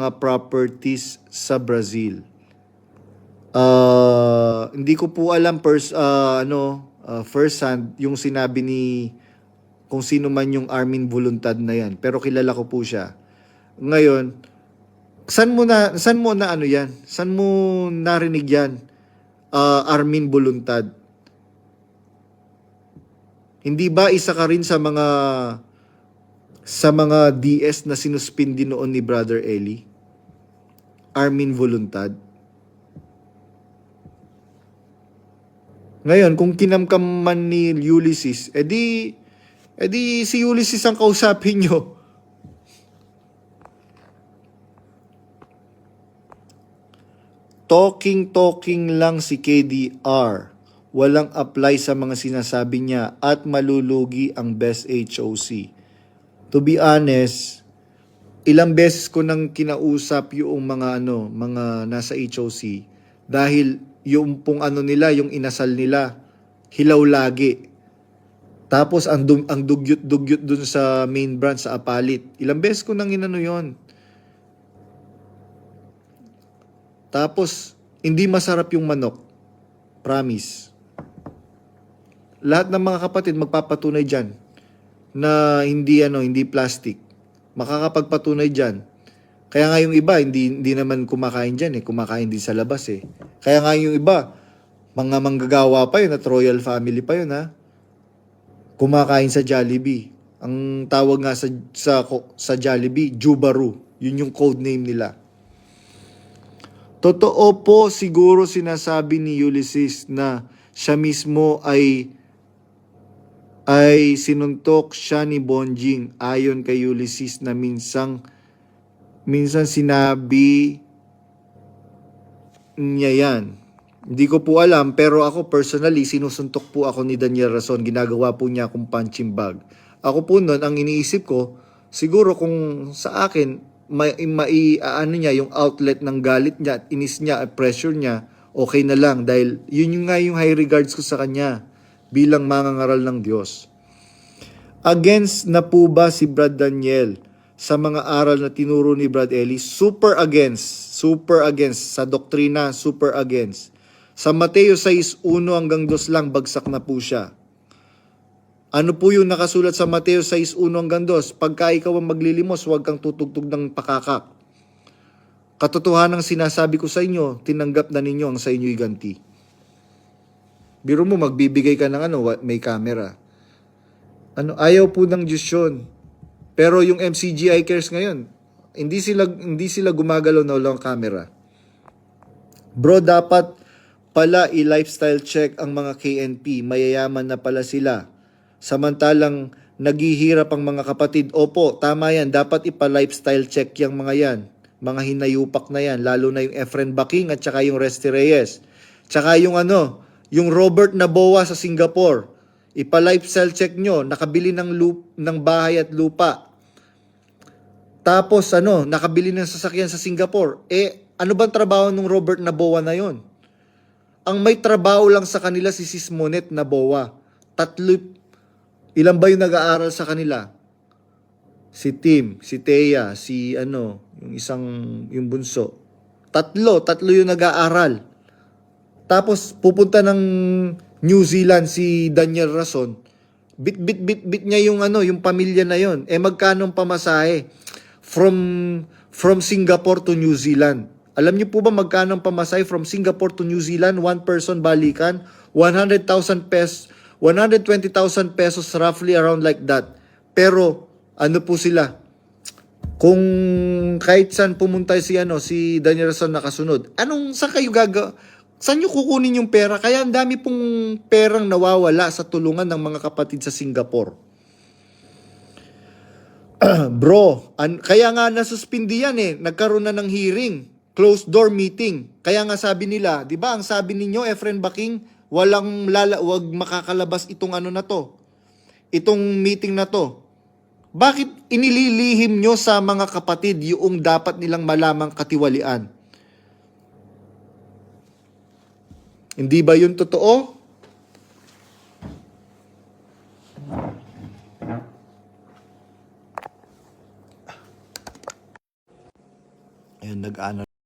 mga properties sa Brazil. Uh, hindi ko po alam pers uh, ano uh, first hand yung sinabi ni kung sino man yung Armin Voluntad na yan. Pero kilala ko po siya. Ngayon, saan mo na saan mo na ano yan? Saan mo narinig yan? Uh, Armin Voluntad. Hindi ba isa ka rin sa mga sa mga DS na sinuspindi noon ni Brother Eli? Armin Voluntad. Ngayon, kung kinamkam man ni Ulysses, edi, edi si Ulysses ang kausapin nyo. Talking-talking lang si KDR. Walang apply sa mga sinasabi niya at malulugi ang best HOC. To be honest, ilang beses ko nang kinausap yung mga ano, mga nasa HOC dahil yung pong ano nila, yung inasal nila, hilaw lagi. Tapos ang dum, ang dugyot-dugyot dun sa main branch sa Apalit. Ilang beses ko nang inano yon. Tapos hindi masarap yung manok. Promise. Lahat ng mga kapatid magpapatunay diyan na hindi ano, hindi plastic. Makakapagpatunay diyan. Kaya nga yung iba, hindi, hindi naman kumakain dyan eh. Kumakain din sa labas eh. Kaya nga yung iba, mga manggagawa pa yun at royal family pa yun ha. Kumakain sa Jollibee. Ang tawag nga sa, sa, sa Jollibee, Jubaru. Yun yung code name nila. Totoo po siguro sinasabi ni Ulysses na siya mismo ay ay sinuntok siya ni Bonjing ayon kay Ulysses na minsang minsan sinabi niya yan. Hindi ko po alam, pero ako personally, sinusuntok po ako ni Daniel Rason. Ginagawa po niya akong punching bag. Ako po nun, ang iniisip ko, siguro kung sa akin, mai, mai ano niya, yung outlet ng galit niya, at inis niya, at pressure niya, okay na lang. Dahil yun yung nga yung high regards ko sa kanya bilang mangangaral ng Diyos. Against na po ba si Brad Daniel sa mga aral na tinuro ni Brad Ellis? Super against. Super against. Sa doktrina, super against. Sa Mateo 6.1 hanggang 2 lang, bagsak na po siya. Ano po yung nakasulat sa Mateo 6.1 hanggang 2? Pagka ikaw ang maglilimos, huwag kang tutugtog ng pakakak. Katotohanan sinasabi ko sa inyo, tinanggap na ninyo ang sa inyo'y ganti. Biro mo, magbibigay ka ng ano, may camera. Ano, ayaw po ng Diyos yun. Pero yung MCGI Cares ngayon, hindi sila hindi sila gumagalaw na walang camera. Bro, dapat pala i-lifestyle check ang mga KNP. Mayayaman na pala sila. Samantalang naghihirap ang mga kapatid. Opo, tama yan. Dapat ipa-lifestyle check yung mga yan. Mga hinayupak na yan. Lalo na yung Efren Baking at saka yung Resty Reyes. Tsaka yung ano, yung Robert Naboa sa Singapore. Ipa-lifestyle check nyo. Nakabili ng, lup, ng bahay at lupa. Tapos ano, nakabili ng sasakyan sa Singapore. Eh, ano bang trabaho ng Robert Naboa na yon? Ang may trabaho lang sa kanila si Sismonet Naboa. Tatlo, ilan ba yung nag-aaral sa kanila? Si Tim, si Teya, si ano, yung isang, yung bunso. Tatlo, tatlo yung nag-aaral. Tapos pupunta ng New Zealand si Daniel Rason. Bit bit bit bit niya yung ano, yung pamilya na yon. Eh magkano ang pamasahe? from from Singapore to New Zealand. Alam niyo po ba magkano ang pamasahe from Singapore to New Zealand? One person balikan, 100,000 pesos, 120,000 pesos roughly around like that. Pero ano po sila? Kung kahit saan pumunta si ano si Daniel Rason nakasunod, anong sa kayo gaga Saan nyo kukunin yung pera? Kaya ang dami pong perang nawawala sa tulungan ng mga kapatid sa Singapore. Bro, an- kaya nga nasuspindi yan eh. Nagkaroon na ng hearing. Closed door meeting. Kaya nga sabi nila, di ba ang sabi ninyo, Efren Baking, walang lala, wag makakalabas itong ano na to. Itong meeting na to. Bakit inililihim nyo sa mga kapatid yung dapat nilang malamang katiwalian? Hindi ba yun totoo? Ayun, nag-ano